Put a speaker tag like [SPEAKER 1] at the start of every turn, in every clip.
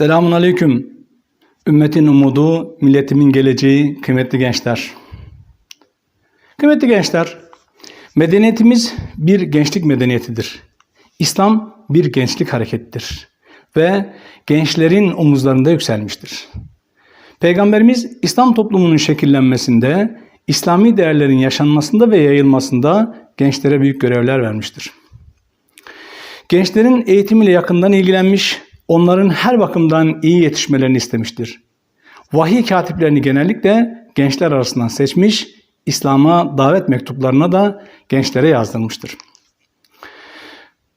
[SPEAKER 1] Selamun Aleyküm. Ümmetin umudu, milletimin geleceği, kıymetli gençler. Kıymetli gençler, medeniyetimiz bir gençlik medeniyetidir. İslam bir gençlik harekettir ve gençlerin omuzlarında yükselmiştir. Peygamberimiz İslam toplumunun şekillenmesinde, İslami değerlerin yaşanmasında ve yayılmasında gençlere büyük görevler vermiştir. Gençlerin eğitimiyle yakından ilgilenmiş, onların her bakımdan iyi yetişmelerini istemiştir. Vahiy katiplerini genellikle gençler arasından seçmiş, İslam'a davet mektuplarına da gençlere yazdırmıştır.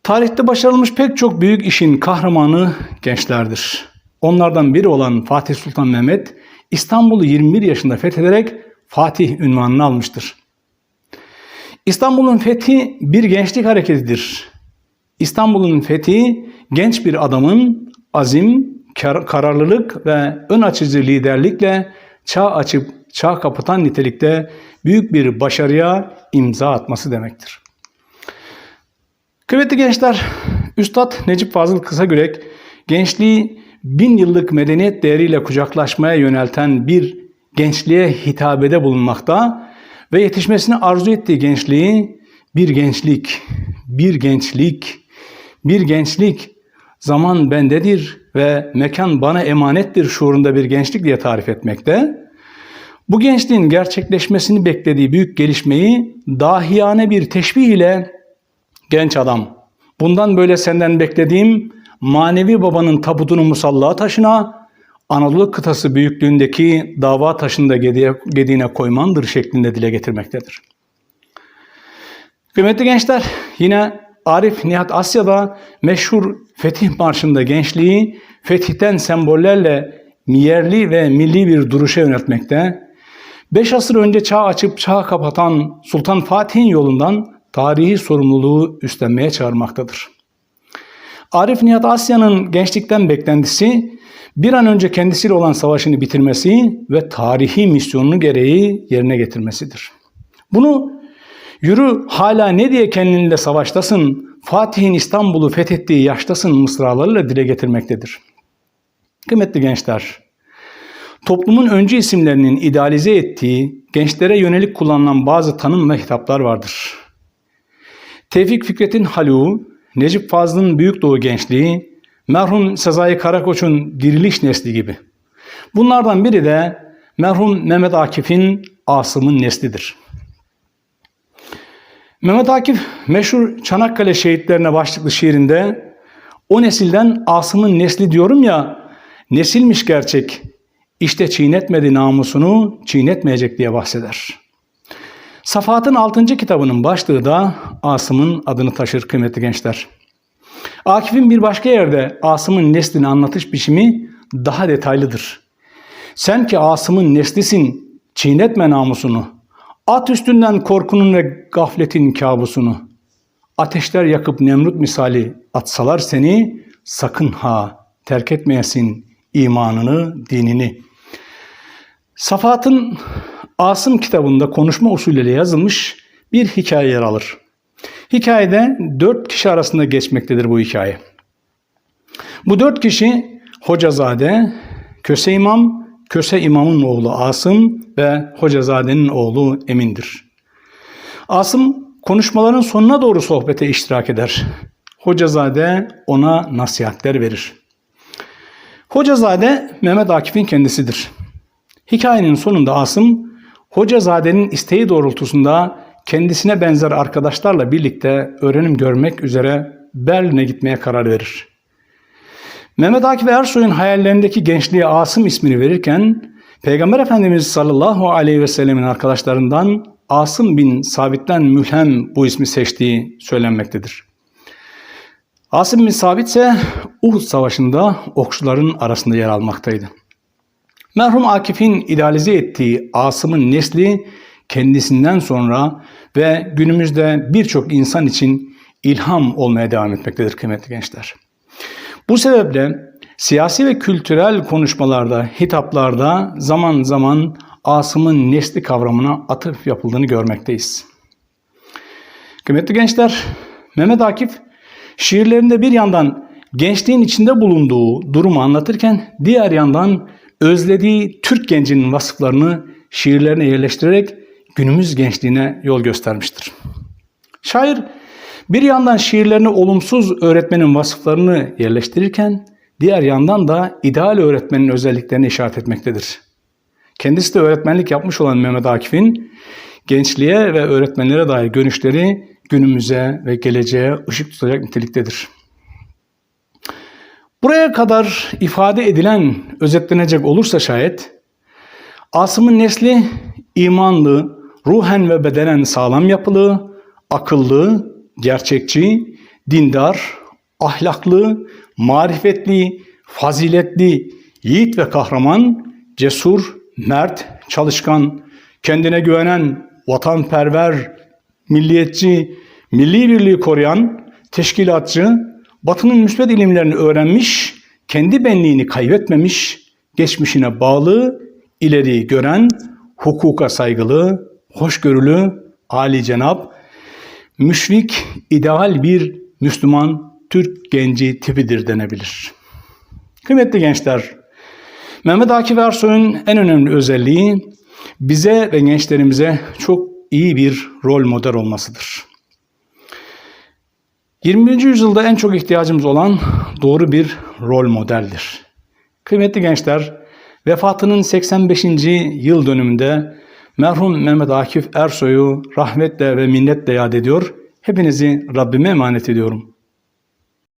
[SPEAKER 1] Tarihte başarılmış pek çok büyük işin kahramanı gençlerdir. Onlardan biri olan Fatih Sultan Mehmet, İstanbul'u 21 yaşında fethederek Fatih ünvanını almıştır. İstanbul'un fethi bir gençlik hareketidir. İstanbul'un fethi genç bir adamın azim, kar- kararlılık ve ön açıcı liderlikle çağ açıp çağ kapatan nitelikte büyük bir başarıya imza atması demektir. Kıymetli gençler, Üstad Necip Fazıl Kısagürek gençliği bin yıllık medeniyet değeriyle kucaklaşmaya yönelten bir gençliğe hitabede bulunmakta ve yetişmesini arzu ettiği gençliği bir gençlik, bir gençlik, bir gençlik zaman bendedir ve mekan bana emanettir şuurunda bir gençlik diye tarif etmekte. Bu gençliğin gerçekleşmesini beklediği büyük gelişmeyi dahiyane bir teşbih ile genç adam bundan böyle senden beklediğim manevi babanın tabutunu musalla taşına Anadolu kıtası büyüklüğündeki dava taşında gediğe, gediğine koymandır şeklinde dile getirmektedir. Kıymetli gençler yine Arif Nihat Asya'da meşhur Fetih Marşı'nda gençliği fetihten sembollerle miyerli ve milli bir duruşa yöneltmekte. Beş asır önce çağ açıp çağ kapatan Sultan Fatih'in yolundan tarihi sorumluluğu üstlenmeye çağırmaktadır. Arif Nihat Asya'nın gençlikten beklentisi bir an önce kendisiyle olan savaşını bitirmesi ve tarihi misyonunu gereği yerine getirmesidir. Bunu yürü hala ne diye kendinle savaştasın, Fatih'in İstanbul'u fethettiği yaştasın mısralarıyla dile getirmektedir. Kıymetli gençler, toplumun öncü isimlerinin idealize ettiği, gençlere yönelik kullanılan bazı tanım ve hitaplar vardır. Tevfik Fikret'in Halu, Necip Fazıl'ın Büyük Doğu Gençliği, merhum Sezai Karakoç'un Diriliş Nesli gibi. Bunlardan biri de merhum Mehmet Akif'in Asım'ın neslidir. Mehmet Akif meşhur Çanakkale şehitlerine başlıklı şiirinde o nesilden Asım'ın nesli diyorum ya nesilmiş gerçek işte çiğnetmedi namusunu çiğnetmeyecek diye bahseder. Safahat'ın 6. kitabının başlığı da Asım'ın adını taşır kıymetli gençler. Akif'in bir başka yerde Asım'ın neslini anlatış biçimi daha detaylıdır. Sen ki Asım'ın neslisin, çiğnetme namusunu. At üstünden korkunun ve gafletin kabusunu. Ateşler yakıp Nemrut misali atsalar seni, sakın ha terk etmeyesin imanını, dinini. Safahat'ın Asım kitabında konuşma usulüyle yazılmış bir hikaye yer alır. Hikayede dört kişi arasında geçmektedir bu hikaye. Bu dört kişi Hocazade, Köse İmam, Köse İmam'ın oğlu Asım ve Hocazade'nin oğlu Emin'dir. Asım konuşmaların sonuna doğru sohbete iştirak eder. Hocazade ona nasihatler verir. Hocazade Mehmet Akif'in kendisidir. Hikayenin sonunda Asım, Hocazade'nin isteği doğrultusunda kendisine benzer arkadaşlarla birlikte öğrenim görmek üzere Berlin'e gitmeye karar verir. Mehmet Akif Ersoy'un hayallerindeki gençliğe Asım ismini verirken Peygamber Efendimiz sallallahu aleyhi ve sellemin arkadaşlarından Asım bin Sabit'ten mülhem bu ismi seçtiği söylenmektedir. Asım bin Sabit ise Uhud Savaşı'nda okçuların arasında yer almaktaydı. Merhum Akif'in idealize ettiği Asım'ın nesli kendisinden sonra ve günümüzde birçok insan için ilham olmaya devam etmektedir kıymetli gençler. Bu sebeple siyasi ve kültürel konuşmalarda, hitaplarda zaman zaman Asım'ın nesli kavramına atıf yapıldığını görmekteyiz. Kıymetli gençler, Mehmet Akif şiirlerinde bir yandan gençliğin içinde bulunduğu durumu anlatırken diğer yandan özlediği Türk gencinin vasıflarını şiirlerine yerleştirerek günümüz gençliğine yol göstermiştir. Şair bir yandan şiirlerine olumsuz öğretmenin vasıflarını yerleştirirken diğer yandan da ideal öğretmenin özelliklerini işaret etmektedir. Kendisi de öğretmenlik yapmış olan Mehmet Akif'in gençliğe ve öğretmenlere dair görüşleri günümüze ve geleceğe ışık tutacak niteliktedir. Buraya kadar ifade edilen özetlenecek olursa şayet Asım'ın nesli imanlı, ruhen ve bedenen sağlam yapılı, akıllı, gerçekçi, dindar, ahlaklı, marifetli, faziletli, yiğit ve kahraman, cesur, mert, çalışkan, kendine güvenen, vatanperver, milliyetçi, milli birliği koruyan, teşkilatçı, Batı'nın müsbet ilimlerini öğrenmiş, kendi benliğini kaybetmemiş, geçmişine bağlı, ileriyi gören, hukuka saygılı, hoşgörülü, âli cenap, müşfik, ideal bir Müslüman Türk genci tipidir denebilir. Kıymetli gençler, Mehmet Akif Ersoy'un en önemli özelliği bize ve gençlerimize çok iyi bir rol model olmasıdır. 21. yüzyılda en çok ihtiyacımız olan doğru bir rol modeldir. Kıymetli gençler, vefatının 85. yıl dönümünde merhum Mehmet Akif Ersoy'u rahmetle ve minnetle yad ediyor. Hepinizi Rabbime emanet ediyorum.